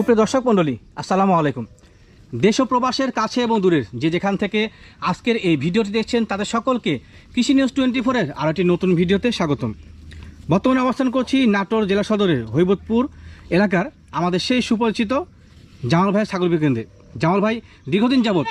সুপ্রিয় দর্শক মণ্ডলী, আসসালামু আলাইকুম। দেশ ও প্রবাসের কাছে এবং দূরের যে যেখান থেকে আজকের এই ভিডিওটি দেখছেন, তাদের সকলকে কৃষি নিউজ টোয়েন্টি ফোরের আরও একটি নতুন ভিডিওতে স্বাগতম। বর্তমানে অবস্থান করছি নাটোর জেলা সদরের হৈবতপুর এলাকার আমাদের সেই সুপরিচিত জামাল ভাইয়ের ছাগল বিকেন্দ্রে জামাল ভাই, দীর্ঘদিন যাবৎ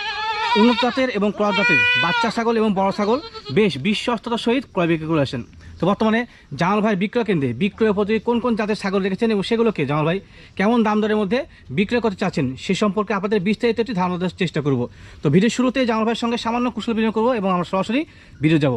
উন্নত জাতের এবং ক্রস জাতের বাচ্চা ছাগল এবং বড় ছাগল বেশ বিশ্বস্ততার সহিত ক্রয় বিক্রি করে আসেন। তো বর্তমানে জামাল ভাই বিক্রয় কেন্দ্রে বিক্রয় উপযোগী কোন কোন জাতের ছাগল রেখেছেন এবং সেগুলোকে জামাল ভাই কেমন দাম দরের মধ্যে বিক্রয় করতে চাচ্ছেন সে সম্পর্কে আপনাদের বিস্তারিত একটি ধারণা দেওয়ার চেষ্টা করব। তো ভিডিওর শুরুতে জামাল ভাইয়ের সঙ্গে সামান্য কুশল বিনিয়োগ করব এবং আমরা সরাসরি ভিডিও যাব।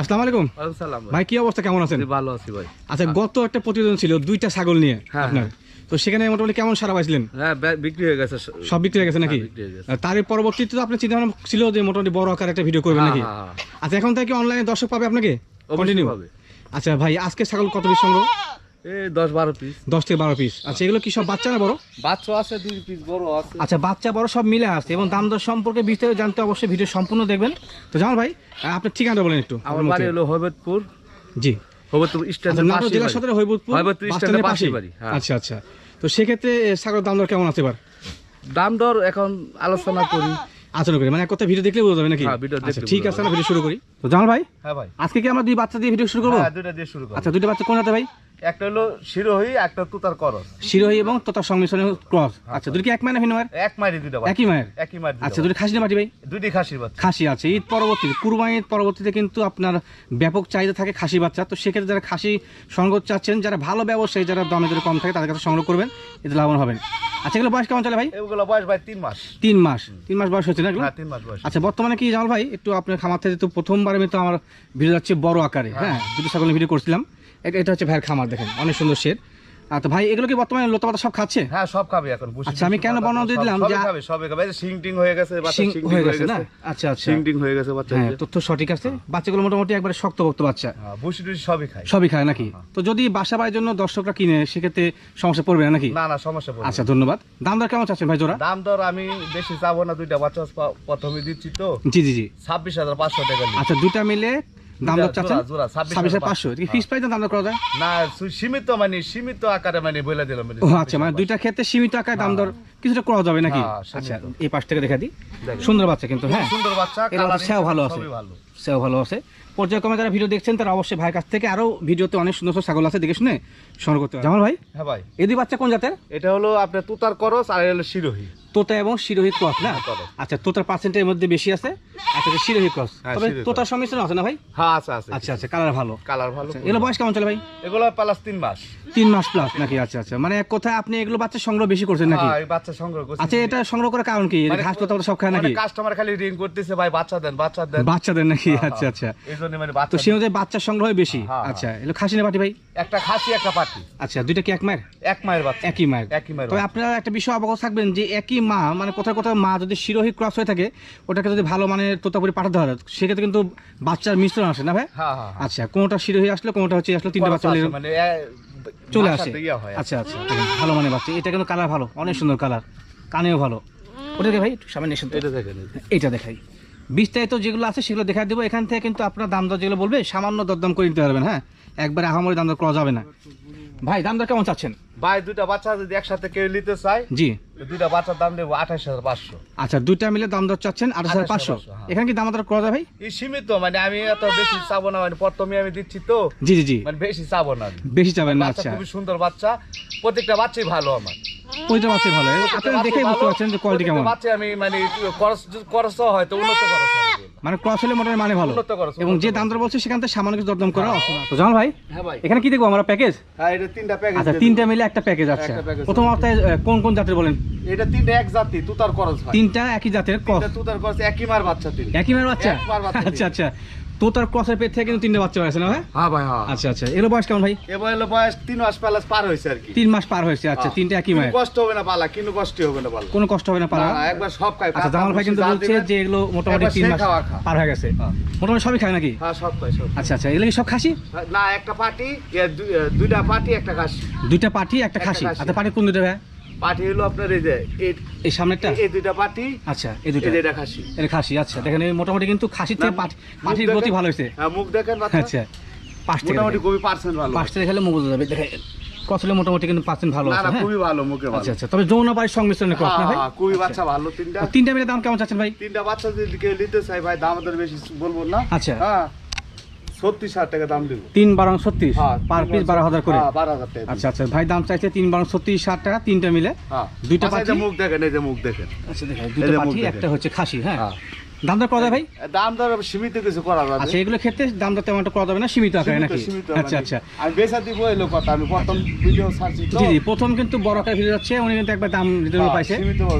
আসসালামু আলাইকুম। সালাম ভাই। কি অবস্থা? কেমন আছেন? ভালো আছি ভাই। আচ্ছা গত একটা প্রতিবেদন ছিল দুইটা ছাগল নিয়ে হ্যাঁ, আপনার। তো সেখানে মোটামুটি কেমন সারা পাইছিলেন? হ্যাঁ বিক্রি হয়ে গেছে সব বিক্রি হয়ে গেছে নাকি? হ্যাঁ, হয়ে তার পরবর্তীতে তো আপনার চিন্তা ভাবনা ছিল যে মোটামুটি বড় আকার একটা ভিডিও করবেন হ্যাঁ, নাকি? হ্যাঁ, হ্যাঁ। আচ্ছা এখন থেকে অনলাইনে দর্শক পাবে আপনাকে? কন্টিনিউ পাবে। আচ্ছা ভাই আজকে ছাগল কত পিস সংগ্রহ? দশ বারো পিস। দশ থেকে বারো পিস। আচ্ছা এগুলো কি সব বাচ্চা না বড়? বাচ্চা আছে দুই পিস বড় আছে। আচ্ছা বাচ্চা বড় সব মিলে আছে এবং দাম দর সম্পর্কে বিস্তারিত জানতে অবশ্যই ভিডিও সম্পূর্ণ দেখবেন। তো জামাল ভাই আহ, আপনার ঠিকানাটা বলেন একটু। আমার বাড়ি হলো হৈবতপুর। জি। হৈবতপুর আচ্ছা স্ট্যান্ডের পাশে জেলা বাড়ি। সদরে হৈবতপুর হৈবতপুর স্ট্যান্ডের স্ট্যান্ডের পাশেই পাশেই। বাড়ি, হ্যাঁ। আচ্ছা আচ্ছা। তো সেক্ষেত্রে ছাগলের দাম দর কেমন আছে এবার? দাম দর এখন আলোচনা করি। আচরণ করি। মানে এক কথা ভিডিও দেখলে বোঝা যাবে নাকি? হ্যাঁ, ভিডিও আচ্ছা ঠিক আছে আমরা ভিডিও শুরু করি। তো জামাল ভাই হ্যাঁ ভাই। আজকে কি আমরা দুই বাচ্চা দিয়ে ভিডিও শুরু করব? হ্যাঁ দুইটা দিয়ে শুরু আচ্ছা দুটো বাচ্চা কোন হাতে ভাই? একটা হলো শিরোহী একটা তুতার করস। শিরোহী এবং তোতার সংমিশ্রণে ক্রস। আচ্ছা দুটো কি এক মায়ের ভিন্ন মায়ের এক দুইটা বাচ্চা। একই মায়ের? একই মারি আচ্ছা দুটো খাসি না পাটি ভাই? দুইটি খাসির বাচ্চা। খাসি আছে ঈদ পরবর্তীতে কুরবানি ঈদ পরবর্তীতে কিন্তু আপনার ব্যাপক চাহিদা থাকে খাসি বাচ্চা। তো সেক্ষেত্রে যারা খাসি সংগ্রহ চাচ্ছেন যারা ভালো ব্যবসায়ী যারা দামে যদি কম থাকে তাদের কাছে সংগ্রহ করবেন। এতে লাভবান হবেন। আচ্ছা এগুলো বয়স কেমন চলে ভাই? এগুলো বয়স ভাই তিন মাস। তিন মাস। তিন মাস বয়স হচ্ছে না এগুলো? হ্যাঁ তিন মাস বয়স। আচ্ছা বর্তমানে কি জামাল ভাই? একটু আপনার খামার থেকে তো প্রথমবারের মতো আমার ভিডিও যাচ্ছে বড় আকারে। হ্যাঁ। দুটো ছাগলের ভিডিও করছিলাম। এটা হচ্ছে ভাইয়ের খামার। দেখেন অনেক সুন্দর শেড। ভাই এগুলো কি বর্তমানে লতা পাতা সব খাচ্ছে? হ্যাঁ সব খাবে এখন আচ্ছা, আমি কেন বর্ণনা দিয়ে দিলাম যে- খাবে খাবে। শিং টিং হয়ে গেছে বাচ্চা শিং হয়ে গেছে না? আচ্ছা আচ্ছা। শিং টিং হয়ে গেছে বাচ্চা হ্যাঁ তথ্য সঠিক আছে। বাচ্চাগুলো মোটামুটি একবারে শক্তভক্ত বাচ্চা। হ্যাঁ বুসি টুসি সবই খায়। সবই খায় নাকি? তো যদি বাসা বাড়ির জন্য দর্শকরা কিনে সেক্ষেত্রে সমস্যা পড়বে না নাকি? না না সমস্যা পড়বে আচ্ছা ধন্যবাদ। দাম দর কেমন চাচ্ছেন ভাই জোড়া? দাম দর আমি বেশি চাবো না দুইটা বাচ্চা প্রথমে দিচ্ছি তো। জি জি জি। ছাব্বিশ হাজার পাঁচশো টাকা আচ্ছা দুইটা মিলে দাম দর চাচ্ছেন? জোড়া, ছাব্বিশ ছাব্বিশ হাজার হাজার পাঁচশো। ফিস প্রাইস দাম দর করা যায় না সীমিত মানে সীমিত আকারে মানে বলে দিলাম মানে ও আচ্ছা মানে দুইটা ক্ষেত্রে সীমিত আকারে দাম দর কিছুটা করা যাবে নাকি? হ্যাঁ, আচ্ছা এই পাশ থেকে দেখা দিই। সুন্দর বাচ্চা কিন্তু হ্যাঁ? সুন্দর বাচ্চা সেও ভালো আছে। সেও ভালো আছে। পর্যায়ক্রমে যারা ভিডিও দেখছেন তারা অবশ্যই ভাইয়ের কাছ থেকে আরও ভিডিওতে অনেক সুন্দর সুন্দর ছাগল আছে দেখে শুনে সংগ্রহ করতে জামাল ভাই? হ্যাঁ ভাই। এই দুই বাচ্চা কোন জাতের? এটা হলো আপনার তুতার করস আর হলো শিরোহী। তোতা এবং শিরোহী ক্রস না? আচ্ছা তোতার পার্সেন্টের মধ্যে বেশি আছে? আচ্ছা শিরোহী ক্রস। হ্যাঁ, তবে তোতার সংমিশ্রণ আছে না ভাই? হ্যাঁ আছে আছে আচ্ছা আচ্ছা কালার ভালো। কালার ভালো। এগুলো বয়স কেমন চলে ভাই? এগুলো প্লাস তিন মাস। তিন মাস প্লাস নাকি? আচ্ছা আচ্ছা। মানে এক কথায় আপনি এগুলো বাচ্চা সংগ্রহ বেশি করছেন নাকি? হ্যাঁ, বাচ্চা সংগ্রহ করছি। আচ্ছা এটা সংগ্রহ করার কারণ কি? মানে- ঘাস পাতা সব খায় নাকি? কাস্টমার খালি রিং করতেছে ভাই বাচ্চা দেন বাচ্চা দেন। বাচ্চাদের নাকি? হ্যাঁ, আচ্ছা আচ্ছা। এই জন্য মানে তো বাচ্চা সে অনুযায়ী বাচ্চার সংগ্রহ বেশি? হ্যাঁ, আচ্ছা এগুলো খাসি না পাটি ভাই? একটা খাসি একটা পাটি। আচ্ছা দুইটা কি এক মায়ের? এক মায়ের বাচ্চা। একই মায়ের। একই মায়ের তবে আপনারা একটা বিষয় অবগত থাকবেন যে একই মা মানে কোথায় কোথাও মা যদি শিরোহী ক্রস হয়ে থাকে ওটাকে যদি ভালো মানে তোতাপুরি পাঠাতে হয় সেক্ষেত্রে কিন্তু বাচ্চার মিশ্রণ আসে না ভাই? হ্যাঁ হ্যাঁ হ্যাঁ। আচ্ছা কোনটা শিরোহী আসলে কোনটা হচ্ছে আসলে তিনটা বাচ্চা মানে চলে আসে। আচ্ছা আচ্ছা ভালো মানে বাচ্চা। এটা কিন্তু কালার ভালো অনেক সুন্দর কালার কানেও ভালো। ওটাকে ভাই সামনে এসে। এটা দেখেন দেখাই। বিস্তারিত যেগুলো আছে সেগুলো দেখা দেবো। এখান থেকে কিন্তু আপনার দাম দর যেগুলো বলবে সামান্য দরদাম করে নিতে পারবেন হ্যাঁ? একবারে আহামরি দাম দর করা যাবে না। ভাই দাম দর কেমন চাচ্ছেন? ভাই দুইটা বাচ্চা যদি একসাথে কেউ নিতে চায় জি। তো দুইটা বাচ্চার দাম দেবো আঠাশ হাজার পাঁচশো। আচ্ছা দুইটা মিলে দাম দর চাচ্ছেন আঠাশ হাজার পাঁচশো। 28,500, হ্যাঁ। এখানে কি দাম দর করা যায় ভাই? এই সীমিত মানে আমি এত বেশি চাবো না মানে প্রথমে আমি দিচ্ছি তো। জি জি জি। মানে বেশি চাবো না বেশি যাবেন না আচ্ছা। খুবই সুন্দর বাচ্চা প্রত্যেকটা বাচ্চাই ভালো আমার। ওইটা বাচ্চা ভালো। আপনারা দেখেই বুঝতে পারছেন যে কোয়ালিটি কেমন। বাচ্চা আমি মানে খরচ খরচ হয় তো উন্নত খরচ। মানে ক্রস হলে মোটামুটি মানে ভালো। এবং যে দাম দর বলছে সেখান থেকে সামান্য কিছু দরদাম করা অসুবিধা তো জামাল ভাই হ্যাঁ ভাই। এখানে কি দেখব আমরা প্যাকেজ হ্যাঁ এটা তিনটা প্যাকেজ আচ্ছা তিনটা মিলে একটা প্যাকেজ আছে। প্রথম অবস্থায় কোন কোন জাতের বলেন? এটা তিনটা এক জাতি তুতার খরচ ভাই। তিনটা একই জাতের ক্রস তুতার খরচ একই মার বাচ্চা তিন একই মার বাচ্চা? আচ্ছা আচ্ছা। তো তার ক্রসের পেট থেকে কিন্তু তিনটা বাচ্চা হয়েছে না ভাই? হ্যাঁ ভাই হ্যাঁ। আচ্ছা আচ্ছা। এর বয়স কেমন ভাই? এবার হলো বয়স তিন মাস পার হয়েছে আর কি। তিন মাস পার হয়েছে আচ্ছা হ্যাঁ। তিনটা একই মায়ের? কষ্ট হবে না পালা কিন্তু কষ্ট হবে না পালা। কোনো কষ্ট হবে না না, একবার সব খায় আচ্ছা জামাল ভাই কিন্তু বলছে যে এগুলো মোটামুটি তিন মাস পার হয়ে গেছে। হ্যাঁ। মোটামুটি সবই খায় নাকি? হ্যাঁ সব খায় সব আচ্ছা আচ্ছা। এগুলো সব খাসি? না একটা পার্টি দুইটা পার্টি একটা খাসি। দুইটা পাঠি একটা খাসি। আচ্ছা পাঠি কোন দুটো ভাই? পার্টি হলো আপনার এই যে এই- সামনেরটা? এই দুইটা পার্টি আচ্ছা এই যে এটা খাসি। এটা খাসি আচ্ছা। দেখেন এই মোটামুটি কিন্তু খাসির থেকে দেখেন- গতি ভালো হয়েছে। হ্যাঁ মুখ দেখেন আচ্ছা পাঁচ মোটামুটি খুবই পার্সেন্ট ভালো। পাঁচটা দেখালে মুখ যাবে। দেখে ক্রস মোটামুটি কিন্তু পার্সেন্ট ভালো আছে হ্যাঁ? খুবই ভালো মুখে আচ্ছা আচ্ছা। তবে যৌন সংমিশ্রণে না হ্যাঁ, ভাই? হ্যাঁ, খুবই বাচ্চা ভালো তিনটা। মিলে দাম কেমন চাচ্ছেন ভাই? তিনটা বাচ্চা যদি কেউ নিতে চাই ভাই দাম বেশি বলব না। আচ্ছা। হ্যাঁ ছত্রিশ হাজার টাকা দাম দিব। তিন বারো ছত্রিশ? হ্যাঁ, পার পিস বারো হাজার করে? হ্যাঁ, বারো হাজার টাকা আচ্ছা আচ্ছা ভাই দাম চাইছে তিন বারো ছত্রিশ ষাট টাকা তিনটা মিলে। হ্যাঁ। দুইটা আচ্ছা, পাখি? মুখ দেখেন এই যে মুখ দেখেন। আচ্ছা দেখেন এই দুটো যে মুখ পাখি একটা হচ্ছে খাসি হ্যাঁ। দাম দর করা যায় ভাই? দাম দর সীমিত কিছু করা যাবে। আচ্ছা এগুলো ক্ষেত্রে দাম দর তেমন করা যাবে না সীমিত আকারে নাকি? আচ্ছা মানে আচ্ছা। আমি বেচা দিব কথা আমি প্রথম ভিডিও তো। জি জি প্রথম কিন্তু বড় আকারে যাচ্ছে উনি কিন্তু একবার দাম রিটার্ন হ্যাঁ, পাইছে।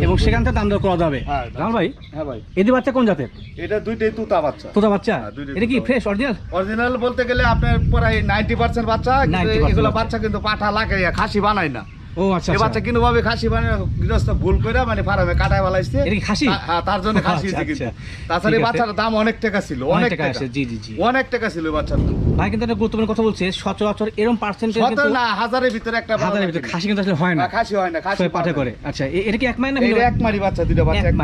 এবং সেখান থেকে দাম দর করা যাবে। হ্যাঁ, ভাই হ্যাঁ ভাই। বাচ্চা কোন জাতের? এটা দুইটাই তুতা বাচ্চা। তোতা বাচ্চা? হ্যাঁ, এটা কি ফ্রেশ অরিজিনাল অরিজিনাল বলতে গেলে আপনার প্রায় নাইনটি পার্সেন্ট বাচ্চা কিন্তু এগুলো। বাচ্চা কিন্তু পাঠা লাগে খাসি বানায় না। ও আচ্ছা এ আচ্ছা। বাচ্চা কিন্তু ভাবে খাসি বানায় গৃহস্থ ভুল করে মানে ফার্মে কাটায় বলাইছে এটা কি খাসি? হ্যাঁ তার জন্য খাসি হয়েছে কিন্তু। তাছাড়া এই ঠিক আছে। বাচ্চার দাম অনেক টাকা ছিল অনেক অনেক টাকা টাকা। জি জি জি। অনেক টাকা ছিল বাচ্চার ভাই কিন্তু একটা গুরুত্বপূর্ণ কথা বলছে সচরাচর এরকম পার্সেন্টেজ কিন্তু না হাজারের ভিতরে একটা হাজারের ভিতরে খাসি কিন্তু আসলে হয় না। না, খাসি হয় না খাসি পাঠে করে। আচ্ছা এটা কি এক মায়ের না এটা এক মারি বাচ্চা দুটো বাচ্চা এক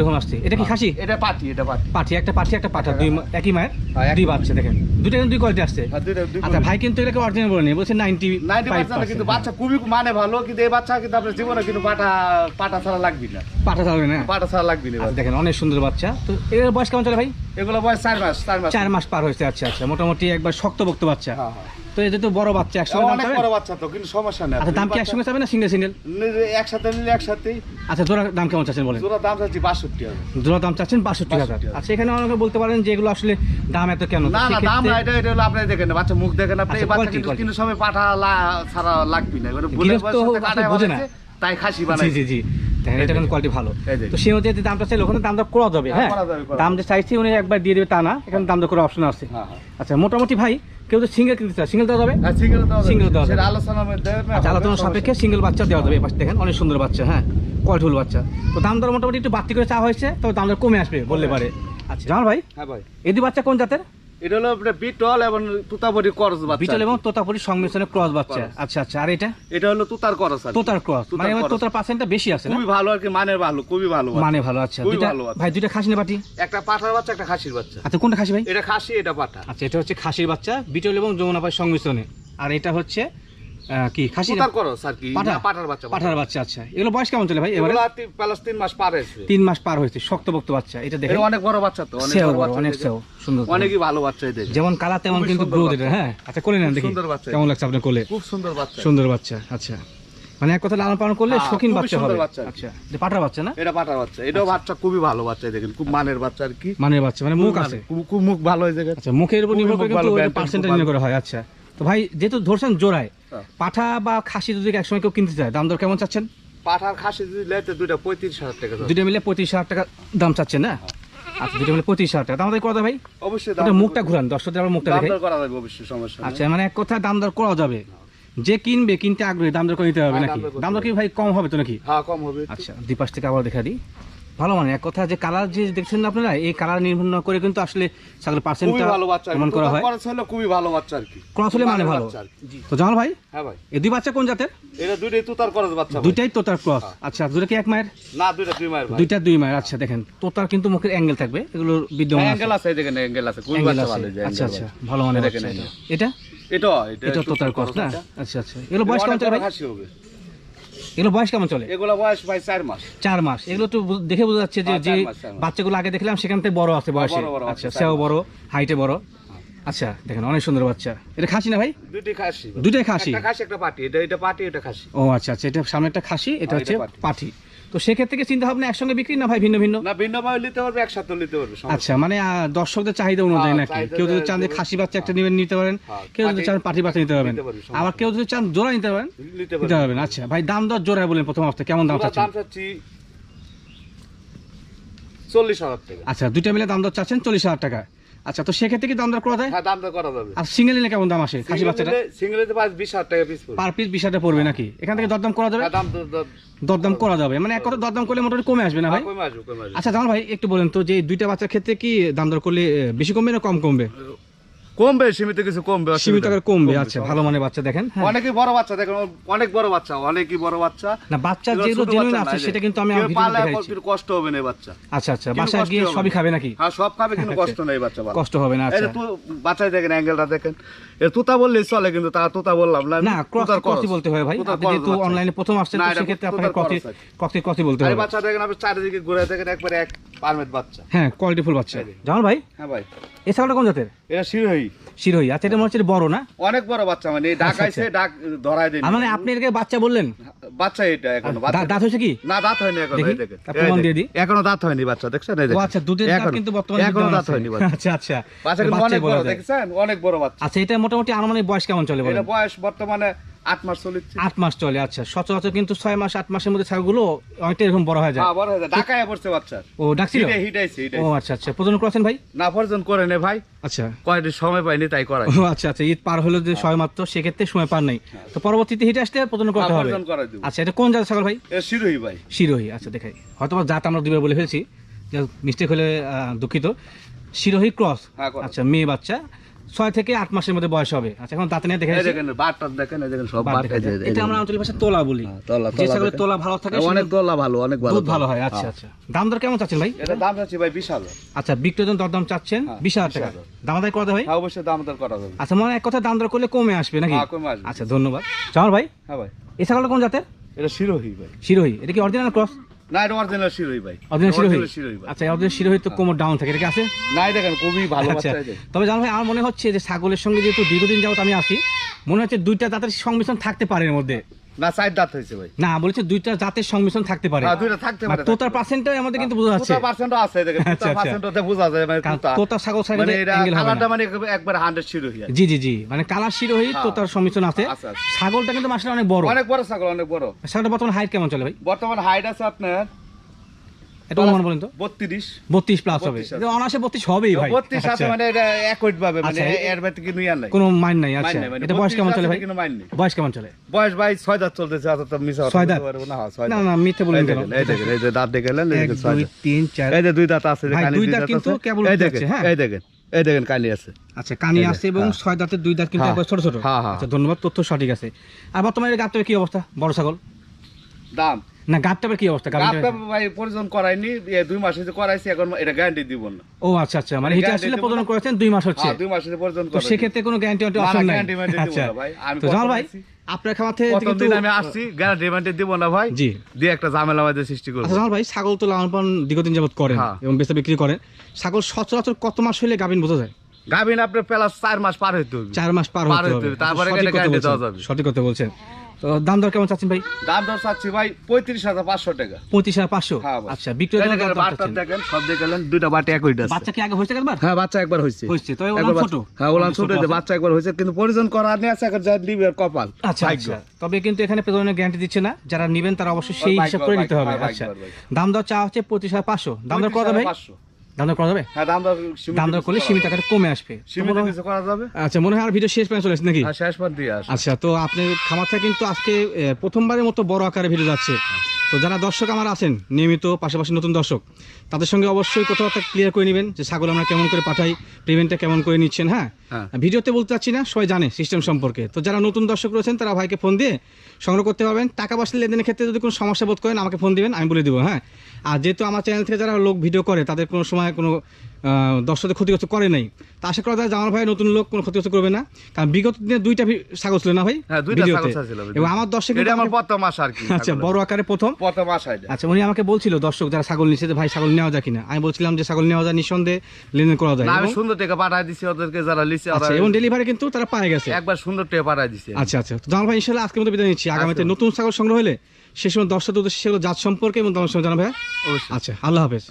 রকম আসছে। এটা কি খাসি? এটা পাটি এটা পাটি পাঠি একটা একটা দুই একই মায়ের হ্যাঁ, এক দুই বাচ্চা দেখেন। দুটো কিন্তু দুই কোয়ালিটি আসছে। আচ্ছা ভাই কিন্তু এটাকে অরিজিনাল বলে বলছে নাইনটি নাইনটি পার্সেন্ট কিন্তু বাচ্চা খুবই মানে ভালো কিন্তু এই বাচ্চা কিন্তু আপনার জীবনে কিন্তু পাটা পাটা ছাড়া লাগবে না। পাঠা ছাড়া না? পাটা ছাড়া লাগবে না। আচ্ছা, দেখেন অনেক সুন্দর বাচ্চা। তো এর বয়স কেমন চলে ভাই? এগুলো বয়স চার মাস চার মাস। চার মাস পার হয়েছে আচ্ছা আচ্ছা। মোটামুটি একবার শক্ত শক্তভক্ত বাচ্চা। হ্যাঁ, হ্যাঁ। তো এদের তো বড় বাচ্চা একসঙ্গে অনেক বড় বাচ্চা তো কিন্তু সমস্যা নেই। আচ্ছা দাম কি একসঙ্গে চাবে না সিঙ্গেল সিঙ্গেল? একসাথে নিলে একসাথেই। আচ্ছা জোড়া দাম কেমন চাচ্ছেন বলেন? জোড়া দাম চাচ্ছি বাষট্টি হাজার। জোড়া দাম চাচ্ছেন বাষট্টি হাজার। 62,000 আচ্ছা এখানে অনেকে বলতে পারেন যে এগুলো আসলে দাম এত কেন? না না দাম না এটা এটা হলো আপনি দেখেন না, বাচ্চা মুখ দেখেন আপনি আচ্ছা, বাচ্চা কিন্তু সময় পাঠা ছাড়া লাগবে না। এবারে বুঝে আসলে না। তাই খাসি বানাই। জি জি দেখেন এটা কিন্তু কোয়ালিটি ভালো। এই। তো সে অনুযায়ী দামটা চাইলে ওখানে দাম দর করা যাবে হ্যাঁ, হ্যাঁ? দাম যে চাইছি উনি একবার দিয়ে দেবে তা না এখানে দাম দর করার অপশন আছে। হ্যাঁ হ্যাঁ। আচ্ছা মোটামুটি ভাই কেউ তো সিঙ্গেল কিনতে চায় সিঙ্গেল দেওয়া যাবে? সিঙ্গেল দেওয়া যাবে। আলোচনার আচ্ছা আলোচনার সাপেক্ষে সিঙ্গেল বাচ্চা দেওয়া যাবে এবার দেখেন অনেক সুন্দর বাচ্চা হ্যাঁ? কোয়ালিটিফুল বাচ্চা। তো দাম দর মোটামুটি একটু বাড়তি করে চাওয়া হয়েছে তো দাম দর কমে আসবে বললে পারে। আচ্ছা জামাল ভাই হ্যাঁ ভাই। এদি বাচ্চা কোন জাতের? এটা হলো আপনার বিটল এবং তোতাপুরি ক্রস বাচ্চা বিটল এবং তোতাপুরি সংমিশ্রণে ক্রস বাচ্চা। আচ্ছা আচ্ছা আর এটা? এটা হলো তোতার ক্রস আর তোতার ক্রস। মানে তোতার পার্সেন্টটা বেশি আছে খুবই ভালো আর কি মানের ভালো খুবই ভালো মানে ভালো আচ্ছা। দুইটা ভাই দুইটা খাসি না বাটি? একটা পাঠার বাচ্চা একটা খাসির বাচ্চা। আচ্ছা কোনটা খাসি ভাই? এটা খাসি এটা পাঠা। আচ্ছা এটা হচ্ছে খাসির বাচ্চা বিটল এবং যমুনা পাই সংমিশ্রণে। আর এটা হচ্ছে কি খাসি করজ কি? পাঠার বাচ্চা পাঠার বাচ্চা আচ্ছা। এগুলো বয়স কেমন চলে ভাই? এবারে? প্লাস মাস পার হয়েছে। তিন মাস পার হয়েছে বাচ্চা এটা দেখে অনেক বড় বাচ্চা তো অনেক বড় বাচ্চা অনেক সেও সুন্দর। অনেকই ভালো বাচ্চা এই দেখে যেমন কালা তেমন কিন্তু গ্রোথ। এটা হ্যাঁ? আচ্ছা কোলে নেন দেখি। সুন্দর বাচ্চা। কেমন লাগছে আপনার কোলে? খুব সুন্দর বাচ্চা। সুন্দর বাচ্চা আচ্ছা। মানে এক কথা লালন পালন করলে হ্যাঁ, শৌখিন বাচ্চা হবে। বাচ্চা। আচ্ছা যে পাঠার বাচ্চা না? এটা পাঠার বাচ্চা। এটাও বাচ্চা খুবই ভালো বাচ্চা দেখেন খুব মানের বাচ্চা আর কি। মানের বাচ্চা মানে মুখ আছে। মানে- খুব- খুব মুখ ভালো হয়ে যায় আচ্ছা মুখের উপর নির্ভর করে কিন্তু পার্সেন্টেজ নির্ণয় করা হয় আচ্ছা। তো ভাই যেহেতু ধরছেন জোড়ায়। পাঠা বা খাসি যদি একসময় কেউ কিনতে চায়? দাম দর কেমন চাচ্ছেন? পাঠার খাসি যদি লেতে দুইটা পঁয়ত্রিশ হাজার টাকা দাম। দুটো মিলে পঁয়ত্রিশ হাজার টাকা দাম চাচ্ছেন না? আচ্ছা দুটো মিলে পঁয়ত্রিশ হাজার টাকা। দাম দর করা ভাই? অবশ্যই দাম মুখটা ঘুরান মুখটা দাম দর করা যাবে অবশ্যই সমস্যা আচ্ছা মানে এক কথা দাম দর করা যাবে। যে কিনবে কিনতে আগ্রহী দাম দর করে নিতে হবে হ্যাঁ, নাকি? দাম দর করতে দাম দর কি ভাই কম হবে তো নাকি? হ্যাঁ কম হবে। আচ্ছা দুই পাশ থেকে আবার দেখা দিই। ভালো মানে এক কথা যে কালার যে দেখছেন না আপনারা এই কালার নির্ভর করে কিন্তু আসলে ছাগলের পার্সেন্টটা ভালো বাচ্চা এমন করা হয়। খরচ হলো খুবই ভালো বাচ্চা আর কি। ক্রস হলে মানে ভালো বাচ্চা। তো জামাল ভাই হ্যাঁ ভাই। এই দুই বাচ্চা কোন জাতের? এটা দুইটাই তুতার খরচ বাচ্চা। দুইটাই তোতার ক্রস আচ্ছা দুটো কি এক মায়ের? না দুইটা দুই মায়ের দুইটা দুই মায়ের আচ্ছা দেখেন। তোতার কিন্তু মুখের অ্যাঙ্গেল থাকবে এগুলো বিদ্যমান অ্যাঙ্গেল আছে দেখেন অ্যাঙ্গেল আছে। খুবই অ্যাঙ্গেল বাচ্চা আছে। ভালো আচ্ছা আচ্ছা ভালো মানে দেখেন বাচ্চা। এটা। এটা? এটা তোতার ক্রস না? আচ্ছা আচ্ছা। এগুলো বয়স বড় ভাই? হবে। এগুলো বয়স কেমন চলে? এগুলো বয়স ভাই চার মাস। চার মাস। এগুলো তো দেখে বোঝা যাচ্ছে যে হ্যাঁ, যে। বাচ্চাগুলো আগে দেখলাম সেখান থেকে বড় আছে বয়সে। আচ্ছা সেও বড় হাইটে বড়। আচ্ছা দেখেন অনেক সুন্দর বাচ্চা। এটা খাসি না ভাই? দুইটাই খাসি। দুইটাই খাসি? একটা খাসি একটা পাটি। এটা এটা পাটি এটা খাসি। ও আচ্ছা আচ্ছা এটা সামনে একটা খাসি এটা হ্যাঁ, হচ্ছে। পাঠি তো সেক্ষেত্রে কি চিন্তা ভাবনা একসঙ্গে বিক্রি না ভাই ভিন্ন ভিন্ন? না ভিন্ন ভাবে নিতে পারবে একসাথে নিতে পারবে আচ্ছা মানে দর্শকদের চাহিদা অনুযায়ী হ্যাঁ, নাকি? কেউ যদি চান যে খাসি বাচ্চা একটা নেবেন নিতে পারেন। হ্যাঁ, কেউ যদি চান পাটি বাচ্চা নিতে পারবেন। আবার কেউ যদি চান জোড়া নিতে পারেন নিতে পারবেন। আচ্ছা ভাই দাম দর জোড়ায় বলেন প্রথম অবস্থা কেমন দাম পুরো চাচ্ছেন? দাম চাচ্ছি চল্লিশ হাজার টাকা। আচ্ছা দুইটা মিলে দাম দর চাচ্ছেন চল্লিশ হাজার টাকা। আচ্ছা তো সেক্ষেত্রে কি দাম দর করা যায়? হ্যাঁ দাম দর করা যাবে। আর সিঙ্গেল নিলে কেমন দাম আসে? খাসি বাচ্চাটা? সিঙ্গেল সিঙ্গেলেতে পাঁচ বিশ হাজার টাকা পিস পার পিস বিশ হাজার পড়বে নাকি? এখান থেকে দরদাম করা যাবে? হ্যাঁ দাম দর- দর- দরদাম করা যাবে। মানে এক কথা দরদাম করলে মোটামুটি কমে আসবে না ভাই? হ্যাঁ, কমে আসবে কমে আসবে। আচ্ছা জামাল ভাই একটু বলেন তো যে দুইটা বাচ্চার ক্ষেত্রে কি দাম দর করলে বেশি কমবে না কম কমবে? কমবে সীমিত কিছু কমবে সীমিত আকারে কমবে আচ্ছা ভালো মানে বাচ্চা দেখেন হ্যাঁ। অনেকই বড় বাচ্চা দেখেন অনেক বড় বাচ্চা অনেকই বড় বাচ্চা। না বাচ্চা যেগুলো জেনুইন আছে সেটা কিন্তু আমি ভিডিওতে কষ্ট হবে না বাচ্চা। আচ্ছা আচ্ছা বাসায় গিয়ে সবই খাবে নাকি? হ্যাঁ সব খাবে কিন্তু কষ্ট নেই বাচ্চা। কষ্ট হবে না আচ্ছা। তু বাচ্চাই দেখেন অ্যাঙ্গেলটা দেখেন। এ তুতা বললেই চলে কিন্তু তা তুতা বললাম না। না ক্রস তুতার বলতে হয় ভাই। আপনি যেহেতু অনলাইনে প্রথম আসছেন তো সেক্ষেত্রে আপনাকে। কতি কতি বলতে হবে। বাচ্চা দেখেন আপনি চারিদিকে ঘুরে দেখেন একবারে এক পারমেট বাচ্চা। হ্যাঁ কোয়ালিটিফুল বাচ্চা। জামাল ভাই হ্যাঁ ভাই। এই ছাগলটা কোন জাতের? এটা শিরোহী। শিরোহী। আচ্ছা এটা মনে হচ্ছে বড় না? অনেক বড় বাচ্চা মানে এই ডাকাইছে ডাক ধরাই দেন মানে আপনি এটাকে বাচ্চা বললেন? বাচ্চা এটা এখনও দাঁত হয়েছে কি? না দাঁত হয়নি এখনও দেখি, এই দেখেন। প্রমাণ দিয়ে। দিই। এখনও দাঁত হয়নি বাচ্চা দেখছেন? এই দেখেন। আচ্ছা দুধের দাঁত কিন্তু বর্তমানে এখনও দাঁত হয়নি বাচ্চা। আচ্ছা আচ্ছা। বাচ্চা কিন্তু অনেক বড়। দেখছেন? অনেক বড় বাচ্চা। আচ্ছা এটা মোটামুটি আনুমানিক বয়স কেমন চলে এটা বয়স বর্তমানে আট মাস চলেছে আট মাস চলে আচ্ছা। সচরাচর কিন্তু ছয় মাস আট মাসের মধ্যে ছাগলগুলো অনেকটা এরকম বড় হয়ে যায়। হ্যাঁ বড় হয়ে যায়। ঢাকায় পড়ছে বাচ্চা। ও ডাকছিল? হিটাইছে ও আচ্ছা আচ্ছা। প্রজন করেছেন ভাই? না পর্যন্ত করে নে ভাই। আচ্ছা। কয়টি সময় পাইনি তাই করাই। ও আচ্ছা আচ্ছা। ঈদ পার হলো যে সময় মাত্র সেক্ষেত্রে সময় পার নেই। তো পরবর্তীতে হিটে আসতে প্রজন করতে হবে। করাই দিব। আচ্ছা এটা কোন জাতের ছাগল ভাই? শিরোহী ভাই। শিরোহী আচ্ছা দেখাই। হয়তো বা জাত আমরা দুবার বলে ফেলছি। মিস্টেক হলে দুঃখিত। শিরোহী ক্রস। হ্যাঁ, আচ্ছা মেয়ে বাচ্চা। ছয় থেকে আট মাসের মধ্যে বয়স হবে। আচ্ছা এখন দাঁতে নিয়ে দেখে দেখেন বাটটা দেখেন দেখেন সব বাট দেখা এই যে- যায়। এই এটা আমরা আঞ্চলিক ভাষায় তোলা বলি। হ্যাঁ, তোলা, যে ছাগলের তোলা ভালো থাকে অনেক সেটা ভালো অনেক ভালো দুধ ভালো হয় আচ্ছা আচ্ছা। দাম দর কেমন চাচ্ছেন ভাই? এটা দাম চাচ্ছি ভাই হাজার। আচ্ছা দরদাম চাচ্ছেন হ্যাঁ, বিশ হাজার 20,000 টাকা। দামাদাই করতে ভাই? হ্যাঁ অবশ্যই দাম দর করা যাবে। আচ্ছা মনে হয় এক কথা দাম দর করলে কমে আসবে নাকি? হ্যাঁ, কমে আসবে। আচ্ছা ধন্যবাদ। জামাল ভাই। হ্যাঁ ভাই। এই ছাগলটা কোন জাতের? এটা শিরোহী ভাই। শিরোহী। এটা কি অরিজিনাল ক্রস না এটা অরিজিনাল ভাই। অরিজিনাল আচ্ছা অরিজিনাল তো কোমর ডাউন থাকে এটা কি আছে? না এই দেখেন খুবই ভালো আচ্ছা বাচ্চা তবে জানো ভাই আমার মনে হচ্ছে যে ছাগলের সঙ্গে যেহেতু দীর্ঘদিন যাবত আমি আসি মনে হচ্ছে দুইটা দাঁতের সংমিশ্রণ থাকতে পারে এর মধ্যে। না চার দাঁত হয়েছে ভাই। না বলেছে দুইটা জাতের সংমিশ্রণ থাকতে পারে। হ্যাঁ দুইটা থাকতে মানে পারে। তোতার পার্সেন্টটাই আমাদের কিন্তু বোঝা যাচ্ছে। তোতার পার্সেন্টও আছে দেখেন তোতার তুতা আচ্ছা। পার্সেন্টতে বোঝা যায় মানে তোতা। মানে এটা কালারটা মানে একবার 100 শিরোহী আছে। জি জি জি। মানে কালার শিরোহী হ্যাঁ। তোতার সংমিশ্রণ আছে। ছাগলটা কিন্তু মাসে অনেক বড়। অনেক বড় ছাগল অনেক বড়। ছাগলটা বর্তমান হাইট কেমন চলে ভাই? বর্তমান হাইট আছে আপনার এটা অনুমান বলেন তো? 32 বত্রিশ প্লাস হবে। এটা অনাসে বত্রিশ হবেই ভাই। 32 আছে আচ্ছা। মানে এটা একই ভাবে মানে আচ্ছা, এর বাইরে কি নুইয়ার নাই কোনো মাইন নাই আচ্ছা। মানে এটা বয়স কেমন চলে ভাই? কিন্তু মাইন নেই। বয়স কেমন চলে? বয়স ভাই দাঁত চলতেছে অত তো মিশা ছয় দাঁত? না। না না মিথ্যে বলেন কেন? এই দেখেন এই যে দাঁত দেখলেন এই এক দেখেন ছয় দুই তিন চার। এই যে দুই দাঁত আছে কানে দুই দুই দাঁত দাঁত কিন্তু কেবল এই দেখেন হ্যাঁ? এই দেখেন এই দেখেন কানি আছে। আচ্ছা কানি আছে এবং হ্যাঁ। ছয় দাঁতের দুই দাঁত কিন্তু হ্যাঁ। একবার ছোট ছোট। আচ্ছা ধন্যবাদ তথ্য সঠিক আছে। আর বর্তমানে গাবটার কি অবস্থা? বড় ছাগল? দাম? না গাবটার কি অবস্থা? গাবটার- ভাই পরিজন করাইনি দুই মাস হচ্ছে করাইছি এখন এটা গ্যারান্টি দিব না। ও আচ্ছা আচ্ছা মানে আসলে দেবো করেছেন দুই মাস হচ্ছে। দুই মাস হচ্ছে পরিজন তো সেক্ষেত্রে কোনো গ্যারান্টি না, না, অপশন নাই? guarantee warranty দিব আচ্ছা। ভাই। আমি জামাল ভাই আপনার খামার থেকে প্রথম আমি আসছি গ্যারান্টি ওয়ারেন্টি দিব না ভাই। জি। দিয়ে একটা ঝামেলা আমাদের সৃষ্টি করব। আচ্ছা জামাল ভাই ছাগল তো লালন পালন দীর্ঘদিন যাবত করেন হ্যাঁ। এবং বেচা বিক্রি করেন। ছাগল সচরাচর কত মাস হলে গাভিন বোঝা যায়? গাভিন আপনার প্লাস চার মাস পার হইতে হবে। চার মাস পার হবে, তারপরে সঠিক কথা বলছেন, তো দাম দর কেমন চাচ্ছেন ভাই? দাম দর চাচ্ছি ভাই পঁয়ত্রিশ হাজার পাঁচশো টাকা। পঁয়ত্রিশ হাজার পাঁচশো? হ্যাঁ আচ্ছা বিক্রয় দেখেন, কত সব দেখলেন দুইটা বাটি একইটা আছে। বাচ্চা কি আগে হয়েছে একবার? হ্যাঁ বাচ্চা একবার হয়েছে হয়েছে, ওলান একবার ছোট? বাচ্চা- হ্যাঁ ওলান ছোট আছে। বাচ্চা একবার হয়েছে কিন্তু পরিজন করা নিয়ে আছে এখন যা নিবে কপাল। আচ্ছা আচ্ছা। তবে কিন্তু এখানে প্রজনের গ্যারান্টি দিচ্ছে না যারা নেবেন তারা অবশ্যই সেই হিসাব করে নিতে হবে। আচ্ছা দাম দর চা হচ্ছে পঁচিশ হাজার পাঁচশো। দাম দর করা যাবে 500 দাম দর করা যাবে? হ্যাঁ দাম দর দাম দর করলে সীমিত আকারে কমে আসবে। সীমিত হয়- কিছু করা যাবে? আচ্ছা মনে হয় আর ভিডিও শেষ পেয়ে চলে আসছে নাকি? আর শেষ আচ্ছা তো আপনি খামার থেকে কিন্তু আজকে প্রথমবারের মতো বড় আকারে ভিডিও যাচ্ছে। তো যারা দর্শক আমার আছেন নিয়মিত পাশাপাশি নতুন দর্শক তাদের সঙ্গে অবশ্যই কথাবার্তা ক্লিয়ার করে নেবেন যে ছাগল আমরা কেমন করে পাঠাই পেমেন্টটা কেমন করে নিচ্ছেন হ্যাঁ? হ্যাঁ। ভিডিওতে বলতে চাচ্ছি না সবাই জানে সিস্টেম সম্পর্কে। তো যারা নতুন দর্শক রয়েছেন তারা ভাইকে ফোন দিয়ে সংগ্রহ করতে পারবেন। টাকা পয়সা লেনদেনের ক্ষেত্রে যদি কোনো সমস্যা বোধ করেন আমাকে ফোন দিবেন আমি বলে দেবো হ্যাঁ? আর যেহেতু আমার চ্যানেল থেকে যারা লোক ভিডিও করে তাদের কোনো সময় কোনো দর্শকদের ক্ষতিগ্রস্ত করে নাই। তা আশা করা যায় জামাল ভাই নতুন লোক কোনো ক্ষতিগ্রস্ত করবে না। কারণ বিগত দিনে দুইটা ছাগল ছিল না ভাই? হ্যাঁ ভিডিওতে। এবং আমার দর্শক প্রথম মাস আর কি আচ্ছা বড় আকারে প্রথম। আচ্ছা উনি আমাকে বলছিল দর্শক যারা ছাগল নিচ্ছে যে ভাই ছাগল নেওয়া যায় কিনা? আমি বলছিলাম যে ছাগল নেওয়া যায় নিঃসন্দেহে লেনদেন করা যায় না আমি সুন্দর টাকা পাঠাই দিছি ওদেরকে যারা লিছে আচ্ছা এবং ডেলিভারি কিন্তু তারা পায়ে গেছে। একবার সুন্দর টাকা পাঠাই দিছে। আচ্ছা আচ্ছা জামাল ভাই ইনশাল্লাহ আজকের মতো বিদায় নিচ্ছি। আগামীতে নতুন ছাগল সংগ্রহ হলে সে সময় দর্শকদের উদ্দেশ্যে সেগুলো জাত সম্পর্কে এবং সঙ্গে জানাবে। আচ্ছা আল্লাহ হাফেজ।